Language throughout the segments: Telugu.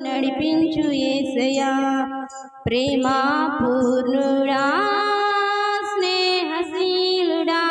నడిపించు ఏసయా ప్రేమా పూర్ణుడా స్నేహశీలుడా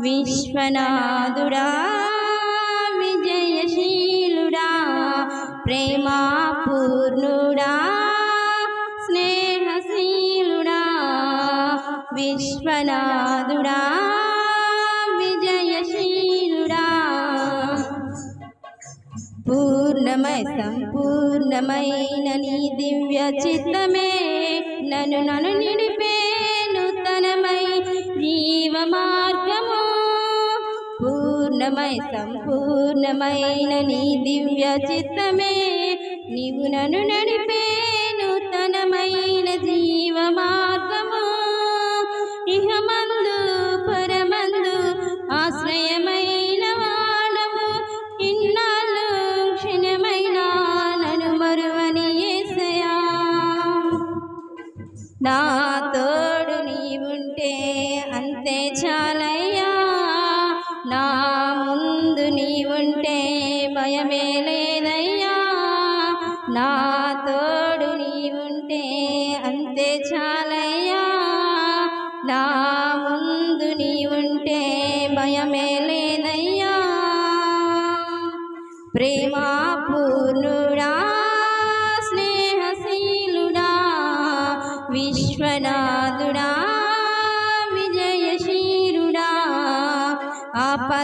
విశ్వనాథుడా విజయశీలుడా ప్రేమా పూర్ణుడా స్నేహశీలుడా విశ్వనాథుడా. పూర్ణమై సంపూర్ణమైన నీ దివ్య చిత్తమే. నను నను నిడిపే నూతనమై జీవ మార్గము పూర్ణమై సంపూర్ణమైన నీ దివ్య చిత్తమే. నీవు నను నడిపే నూతనమైన జీవ మార్గము ఉంటే చాలయ్యా. నా ముందు ఉంటే భయమే లేదయ్యా. నా తోడు ఉంటే అంతే చాలయ్యా. నా ముందు ఉంటే భయమే లేదయ్యా. ప్రేమా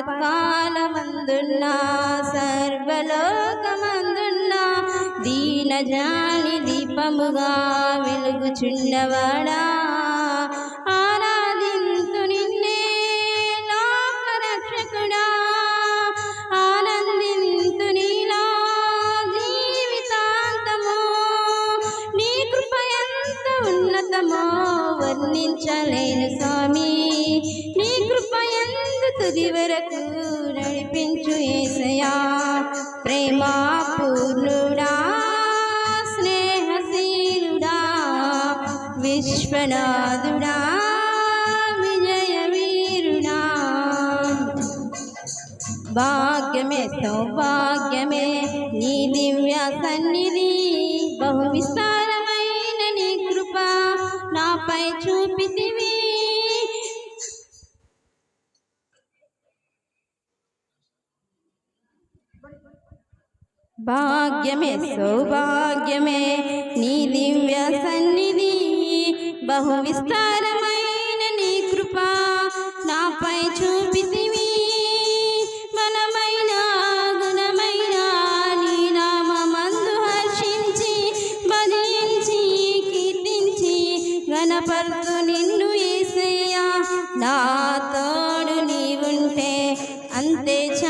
ఆపత్కాలమందున్న సర్వలోకమందున్న దీనజాని దీపముగా వెలుగుచుండవాడా. ఆరాధింతు నిన్నే లోకరక్షకుడా. ఆనందింతు నీలా జీవితాంతము. నీ కృపయంత ఉన్నతమో వర్ణించలేను స్వామి. నీ తుది వరకు నడిపించు ఏసయా ప్రేమా పూర్ణుడా స్నేహశీలుడా విశ్వనాథుడా విజయ వీరుడా భాగ్యమే సౌభాగ్యమే నీ దివ్య సన్నిధి బహు భాగ్యమే సౌభాగ్యమే. నీ దివ్య సన్నిధి బహు విస్తారమైన నీ కృప నాపై చూపితివి. మనమైన గుణమైన నీ నామందు హర్షించి భజించి కీర్తించి గణపరుతు నిన్ను ఏసయ్యా. నా తోడు నీవుంటే అంతే చ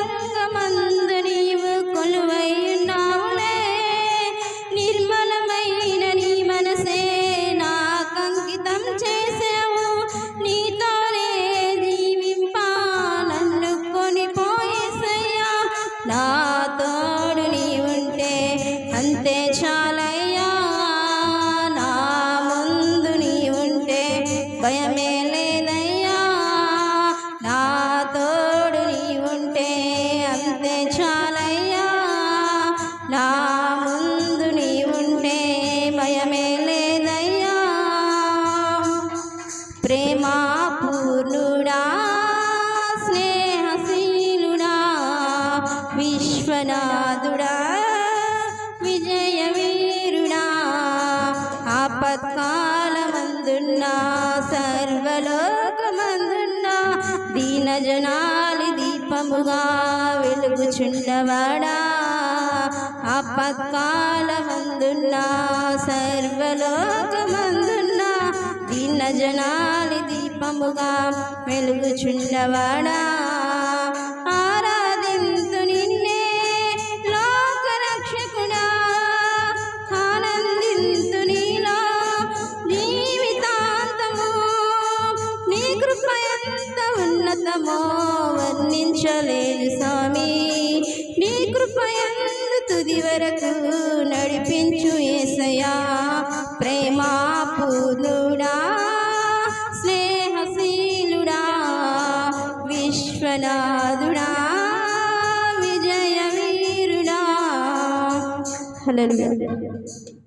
నా తోడు నీవుంటే అంతే ఆపత్కాలమందున్న జనాలి దీపముగా వెలుగుచుండవాడా? అపకాల మందున్నా సర్వలోకమందున్నా దీన జనాలి దీపముగా వెలుగుచుండవాడా? ఉన్నతమో వర్ణించలేదు స్వామి. నీ కృపయందు తుది వరకు నడిపించు ఏసయా ప్రేమా స్నేహశీలుడా విశ్వనాథుడా విజయ వీరుడా హల్లెలూయా.